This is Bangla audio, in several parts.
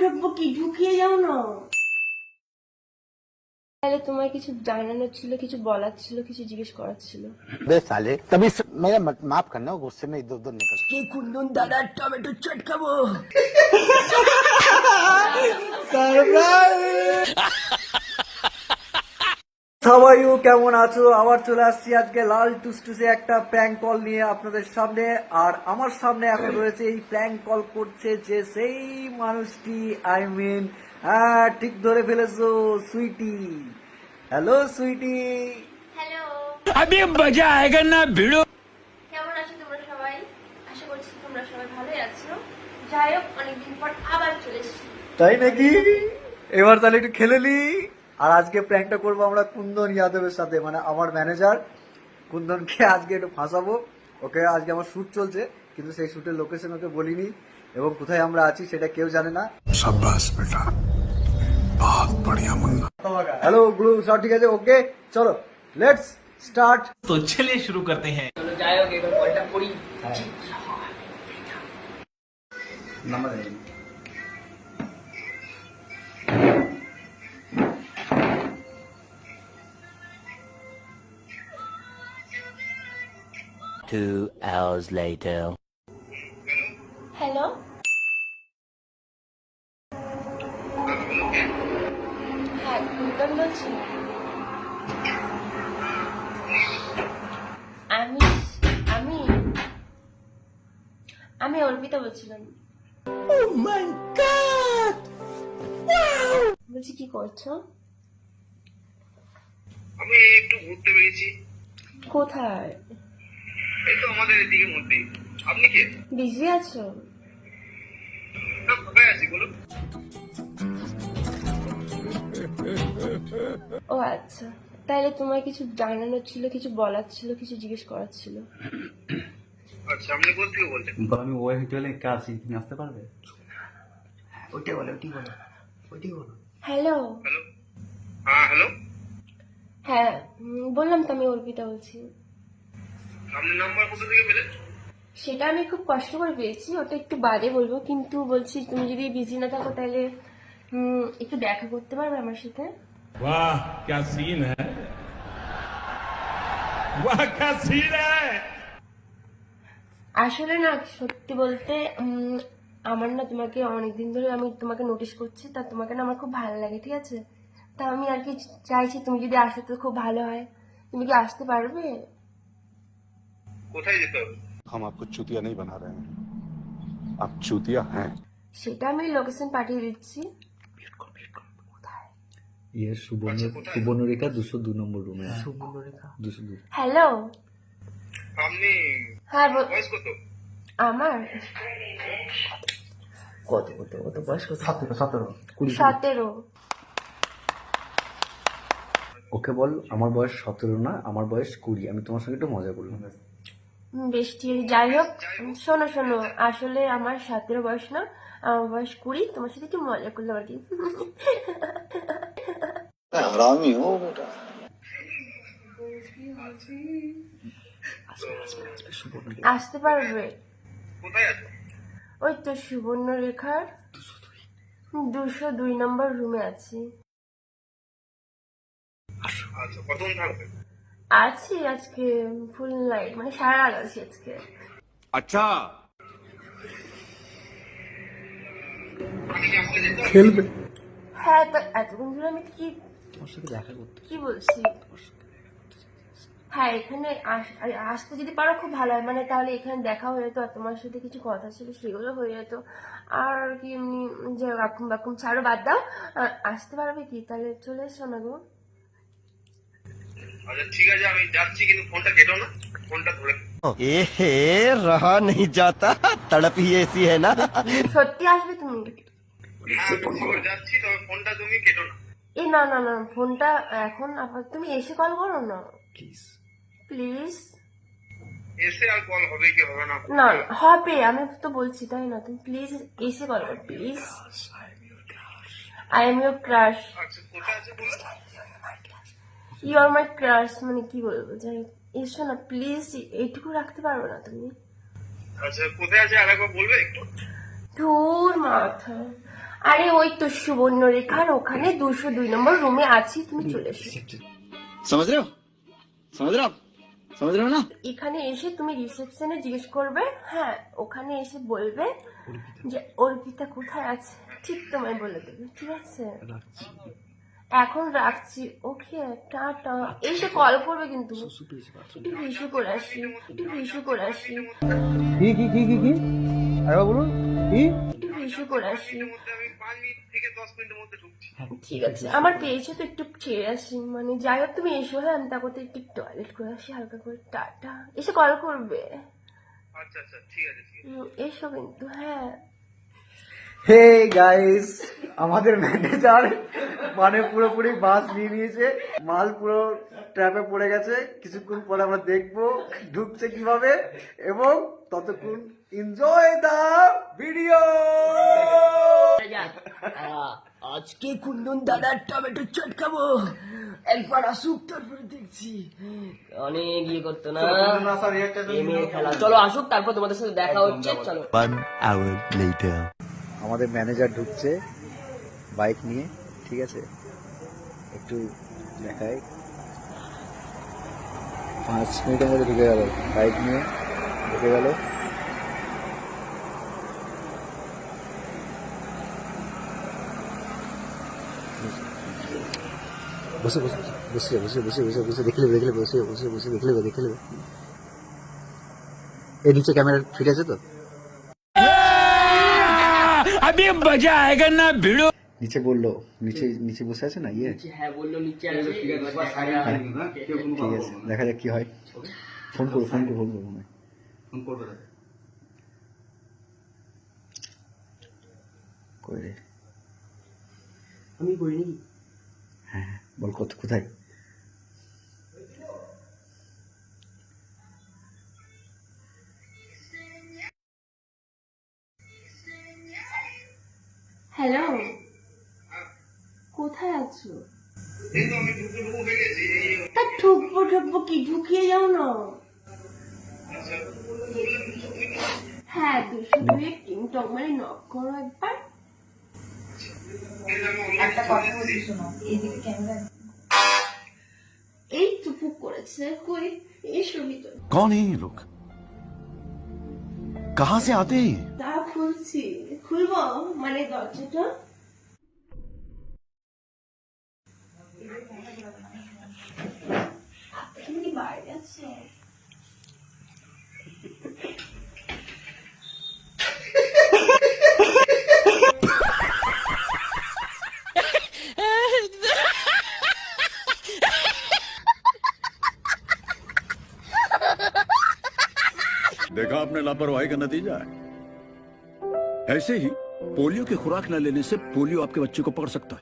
ঢুকবো কি ঢুকিয়ে যাও না। তাহলে তোমার কিছু জানানোর ছিল কিছু বলার ছিল কিছু জিজ্ঞেস করার ছিল? বেশ সালে তবে মেরা মাফ করনা গুসে মে ইদর উদর নিকল কি কুন্দন দাদা টমেটো চটকাবো। সারপ্রাইজ! সাবাইউ কেমন আছো? আবার চলে আসছি আজকে লাল টুসটুসে একটা প্র্যাঙ্ক কল নিয়ে আপনাদের সামনে। আর আমার সামনে এখন রয়েছে এই প্র্যাঙ্ক কল করছে যে সেই মানুষটি আই মিন হ্যাঁ ঠিক ধরে ফেলেছো সুইটি। হ্যালো সুইটি। আমি মজা আয়েগা না ভিড়ো কেমন আছো তোমরা সবাই? আশা করছি তোমরা সবাই ভালোই আছো। যাই হোক অনেকদিন পর আবার চলে এসেছি। তাই নাকি? এবার তাহলে একটু খেলে নি? আর আজকে প্র্যাঙ্কটা করবো আমরা কুন্দন যাদবের সাথে মানে আমার ম্যানেজার কুন্দনকে আজকে একটু ফাঁসাবো ওকে আজকে আমার শ্যুট চলছে কিন্তু সেই শ্যুটের লোকেশন ওকে বলিনি এবং কোথায় আমরা আছি সেটা কেউ জানে না হ্যালো গুরু সব ঠিক আছে ওকে চলো লেটস স্টার্ট তো চলে শুরু করতে হ্যাঁ number Two hours later. Hello হ্যাঁ কুন্দন বলছি আমি আমি আমি অর্পিতা বলছিলাম। বলছি কি করছ? আমি একটু ঘুরতে পেরেছি কোথায়? এই তো আমাদের এদিকে মধ্যেই আপনি কে? বিজি আছো? না, কোথায় আছি বলুন? ও আচ্ছা। তাহলে তোমার কিছু জানানোর ছিল কিছু বলার ছিল কিছু জিজ্ঞেস করার ছিল? আচ্ছা আপনি কোথা থেকে বলছেন? আমি ওই হোটেলে কাছি তুমি আসতে পারবে? ওইটাই বলো ওইটাই বলো ওইটাই বলো। হ্যালো হ্যালো হ্যাঁ হ্যালো হ্যাঁ বললাম তো আমি অর্পিতা বলছি আপনি নাম্বার কোথা থেকে পেলেন সেটা আমি খুব কষ্ট করে পেয়েছি ওটা একটু বাদে বলবো কিন্তু বলছি তুমি যদি বিজি না থাকো তাহলে উম, একটু দেখা করতে পারবে আমার সাথে वाह क्या सीन है वाह क्या सीन है আসলে না সত্যি বলতে উম, আমার না তোমাকে অনেকদিন ধরে আমি তোমাকে নোটিস করছি তা তোমাকে না আমার খুব ভালো লাগে ঠিক আছে তা আমি আর কি চাইছি তুমি যদি আসো তো খুব ভালো হয় তুমি কি আসতে পারবে কোথায় যেতে হবে हम आपको चूतिया नहीं बना रहे हैं आप चूतिया हैं সেটা আমি লোকেশন পাঠিয়ে দিচ্ছি ইয়ে সুবর্ণ সুবর্ণরেখা দুশো দু নম্বর রুমে দুশো দু হ্যালো আপনি হ্যাঁ বল- বয়স কত আমার কত কত কত বয়স কত সতেরো সতেরো কুড়ি সতেরো ওকে বল আমার বয়স সতেরো না আমার বয়স কুড়ি আমি তোমার সঙ্গে একটু মজা করলাম হুম, বেশ ঠিক। যাই হোক শোনো শোনো আসলে আমার সতেরো বয়স না আমার বয়স কুড়ি তোমার সাথে একটু মজা করল আর কি। আসতে পারবে? ওই তো সুবর্ণরেখার দুশো দুই নম্বর রুমে আছি। আছি আজকে ফুল লাইট মানে সারা রাত আছি আজকে। আচ্ছা। খেলবে? হ্যাঁ তো এতক্ষণ ধরে আমি কি দেখা করতে কি বলছি? হ্যাঁ এখানে আসতে যদি পারো খুব ভালো হয়। মানে তাহলে এখানে দেখা হয়ে যেত তোমার সাথে কিছু কথা ছিল সেগুলো হয়ে যেত। আর কি এমনি যে বাকুম বাকুম ছাড়ো বাদ দাও। আসতে পারবে কি? তাহলে চলে এসো না গো আচ্ছা ঠিক আছে আমি যাচ্ছি কিন্তু ফোনটা কেটো না। ফোনটা ধরে হ্যাঁ, তুমি এসে কল করো না? প্লিজ হবে না? না হবে আমি তো বলছি তাই না? তুমি প্লিজ এসে কল করো please I am your crush কোথায় ইউ আর মাই ক্রাশ মানে কি বলব? যাই এসো না প্লিজ এইটুকু রাখতে পারব না তুমি? আচ্ছা কোথায় আছে? আরেকবার বলবে একটু? ধুর মাথা। আরে ওই তো সুবর্ণ রেখার ওখানে দুশো দুই নম্বর রুমে আছি তুমি চলে এসো। সমাজ রাও সমাজ রাও সমাজ রাও না? এখানে এসে তুমি রিসেপশনে জিজ্ঞেস করবে হ্যাঁ ওখানে এসে বলবে যে অর্পিতা কোথায় আছে? ঠিক তোমায় বলে দেবে ঠিক আছে? এখন রাখছি। ওকে টাটা। এসে কল করবে কিন্তু। একটু হিসু করে আসি একটু হিসু করে আসি। কি কি কি কি কি? আরে বলুন। কি? একটু হিসু করে আসি। মধ্যে আমি পাঁচ মিনিট থেকে দশ মিনিটের মধ্যে ঢুকছি ঠিক আছে আমার পেয়েছে তো একটু ছেড়ে আসি। মানে যাই হোক তুমি এসো হ্যাঁ আমি তারপর একটু টয়লেট করে আসি হালকা করে। টাটা। এসে কল করবে। আচ্ছা আচ্ছা ঠিক আছে। এসো কিন্তু হ্যাঁ। হে গাইস আমাদের ম্যানেজার মানে পুরোপুরি বাস নিয়ে নিয়েছে। মাল পুরো ট্র্যাপে পড়ে গেছে। কিছুক্ষণ পরে আমরা দেখব ঢুকছে কীভাবে এবং ততক্ষণ এনজয় দা ভিডিও আজকে কুন্দন দাদার টমেটো চটকাবো একবার আসুক তারপরে দেখছি। অনেক ইয়ে করতো না। খেলা। চলো আসুক তারপর তোমাদের সাথে দেখা হচ্ছে। চলো। One hour later. আমাদের ম্যানেজার ঢুকছে বাইক নিয়ে, ঠিক আছে? একটু দেখাই। পাঁচ মিনিটের মধ্যে ঢুকে গেল বাইক নিয়ে ঢুকে গেল। বসে বসে বসে বসে বসে বসে বসে দেখে নেবে, দেখে বসে বসে বসে, দেখে নেবে দেখে নেবে। এর নিচে ক্যামেরা ফিট আছে তো? अभी मजा आएगा ना भिड़ो নিচে বললো নিচে নিচে বসে আছে না ইয়ে হ্যাঁ বললো নিচে আছে ঠিক আছে দেখা যাক কি হয় ফোন করবো ফোন করবো ফোন করবো ফোন করবে কই রে আমি করিনি হ্যাঁ হ্যাঁ, বল কত কোথায় হ্যালো কোথায় আছো এই তো আমি ঢুকবো ঢুকবো হয়ে গেছি এই তা ঠুকবো ঠুকবো কি ঢুকিয়ে যাও না হ্যাঁ দুশো দুয়ে টিং টক মানে নক করো একবার এই চুপুক করেছে কই এসো ভিতর कौन है ये लोग कहाँ से आते हैं ये? তা খুলছি খুলবো মানে দরজাটা তুমি কি বাইরে আছো देखा आपने लापरवाही का नतीजा है ऐसे ही पोलियो की खुराक न लेने से पोलियो आपके बच्चे को पकड़ सकता है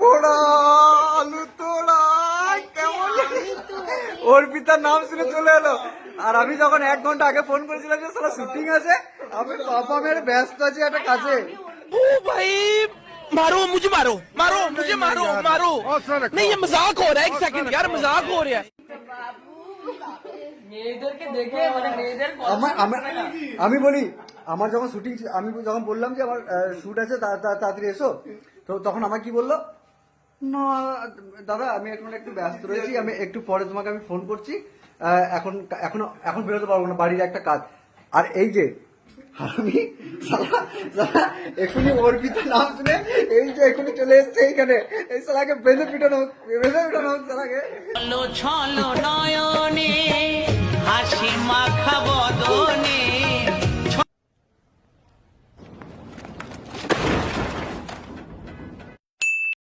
পোড়া আলু তোড়া কেমন অর্পিতার নাম শুনে চলে এলো আর আমি যখন এক ঘন্টা আগে ফোন করেছিলাম যে সারা শুটিং আছে আমি পাপা মেরে ব্যস্ত আছি একটা কাজে भाई मारो मुझे मारो मारो मुझे मारो मारो नहीं ये मजाक हो रहा है एक सेकंड यार मजाक हो रहा है মেয়েদেরকে দেখে মানে মেয়েদের আমার আমার আমি বলি আমার যখন শুটিং আমি যখন বললাম যে আমার শুট আছে তা- তা- তাড়াতাড়ি এসো তো তখন আমার কি বললো না দাদা আমি এখন একটু ব্যস্ত রয়েছি আমি একটু পরে তোমাকে আমি ফোন করছি আহ, এখন এখন এখন বেরোতে পারবো না বাড়ির একটা কাজ আর এই যে আমি সালা সালা, এখনই অর্পিত নাম শুনে এই যে এখনই চলে এসছে এইখানে। এই সালাকে বেঁধে পিটানো বেঁধে পিটানো হোক সালাকে। ছলো ছলো নয়নে, হাসি মাখা বদনে।